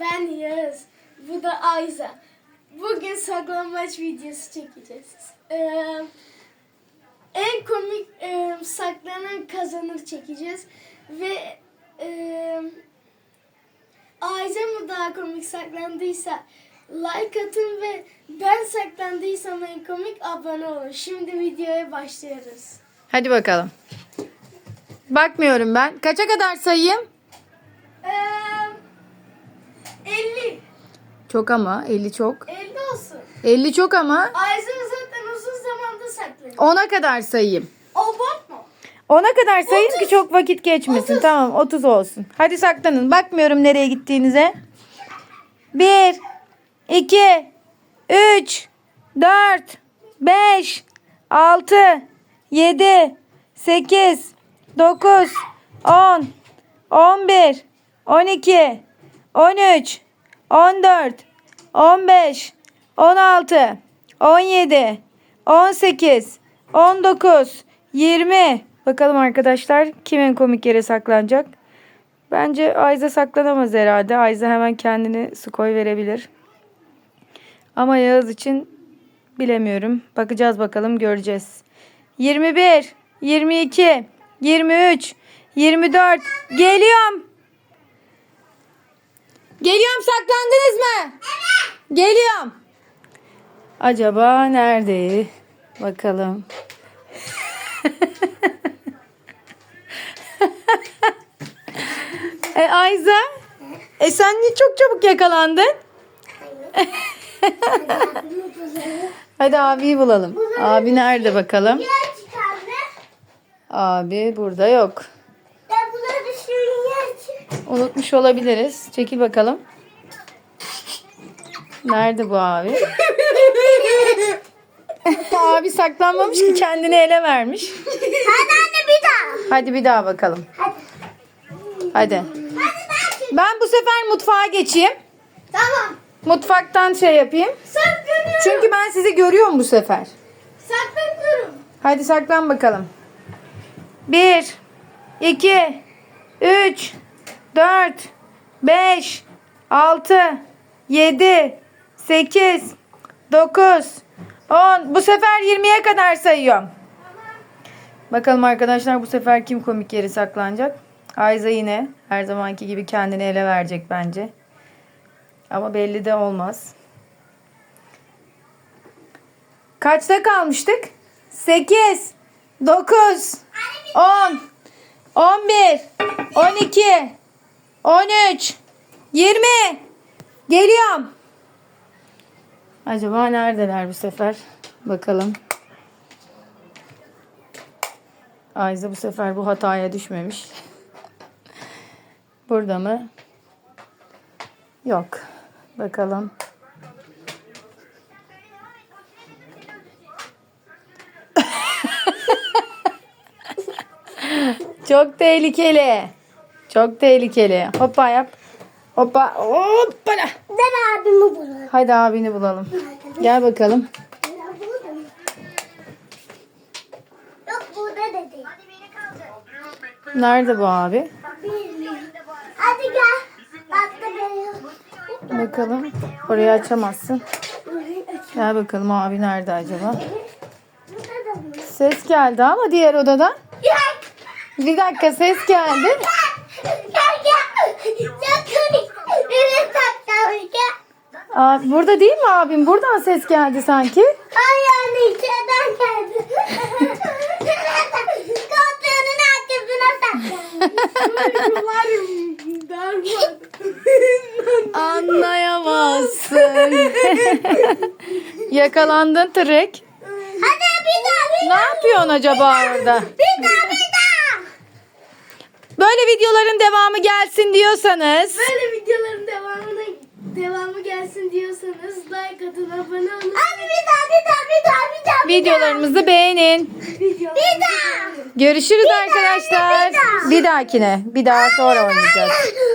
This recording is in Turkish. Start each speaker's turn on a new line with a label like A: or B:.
A: Ben Yağız. Bu da Ayza. Bugün saklambaç videosu çekeceğiz. Ee, en komik e, saklanan kazanır çekeceğiz. Ve e, Ayza mı daha komik saklandıysa like atın ve ben saklandıysam en komik abone olun. Şimdi videoya başlıyoruz.
B: Hadi bakalım. Bakmıyorum ben. Kaça kadar sayayım?
A: Ee, 50.
B: Çok ama 50 çok.
A: 50 olsun.
B: 50 çok ama.
A: Ayşe zaten uzun zamanda saklanıyor.
B: 10'a kadar sayayım.
A: Abartma.
B: 10'a kadar sayın 30. ki çok vakit geçmesin. 30. Tamam 30 olsun. Hadi saklanın. Bakmıyorum nereye gittiğinize. 1 2 3 4 5 6 7 8 9 10 11 12 13, 14, 15, 16, 17, 18, 19, 20. Bakalım arkadaşlar kimin komik yere saklanacak? Bence Ayza saklanamaz herhalde. Ayza hemen kendini su koy verebilir. Ama Yağız için bilemiyorum. Bakacağız bakalım göreceğiz. 21, 22, 23, 24. Geliyorum. Geliyorum saklandınız mı?
A: Evet.
B: Geliyorum. Acaba nerede? Bakalım. e Ayza? E sen niye çok çabuk yakalandın? Hadi abiyi bulalım. Abi nerede şey bakalım? Abi burada yok. Unutmuş olabiliriz. Çekil bakalım. Nerede bu abi? abi saklanmamış ki kendini ele vermiş. Hadi anne bir daha. Hadi bir daha bakalım. Hadi. Hadi. Ben bu sefer mutfağa geçeyim. Tamam. Mutfaktan şey yapayım. Saklanıyorum. Çünkü ben sizi görüyorum bu sefer. Saklanıyorum. Hadi saklan bakalım. Bir, iki, üç, 4, 5, 6, 7, 8, 9, 10. Bu sefer 20'ye kadar sayıyorum. Bakalım arkadaşlar bu sefer kim komik yeri saklanacak? Ayza yine her zamanki gibi kendini ele verecek bence. Ama belli de olmaz. Kaçta kalmıştık? 8, 9, 10, 11, 12, 13 20 Geliyorum. Acaba neredeler bu sefer? Bakalım. Ayza bu sefer bu hataya düşmemiş. Burada mı? Yok. Bakalım. Çok tehlikeli. Çok tehlikeli. Hoppa yap. Hoppa. Hoppa. Ben abimi bulalım. Hadi abini bulalım. Gel bakalım. Yok burada da Nerede bu abi? Bilmiyorum. Hadi gel. Baktı beni. Bakalım. Orayı açamazsın. Gel bakalım abi nerede acaba? Ses geldi ama diğer odadan. Bir dakika ses geldi. Abi burada değil mi abim? Buradan ses geldi sanki. Hayır anne içeriden geldi. Koltuğunun arkasına saklandı. Anlayamazsın. Yakalandın trek. Hadi bir daha bir Ne yapıyorsun acaba orada? Bir daha videoların devamı gelsin diyorsanız. Böyle videoların devamına devamı gelsin diyorsanız like atın abone olun. Abi bir daha bir daha bir daha bir daha. Videolarımızı beğenin. Bir daha. Görüşürüz arkadaşlar. bir, daha. bir dahakine. Bir daha sonra oynayacağız.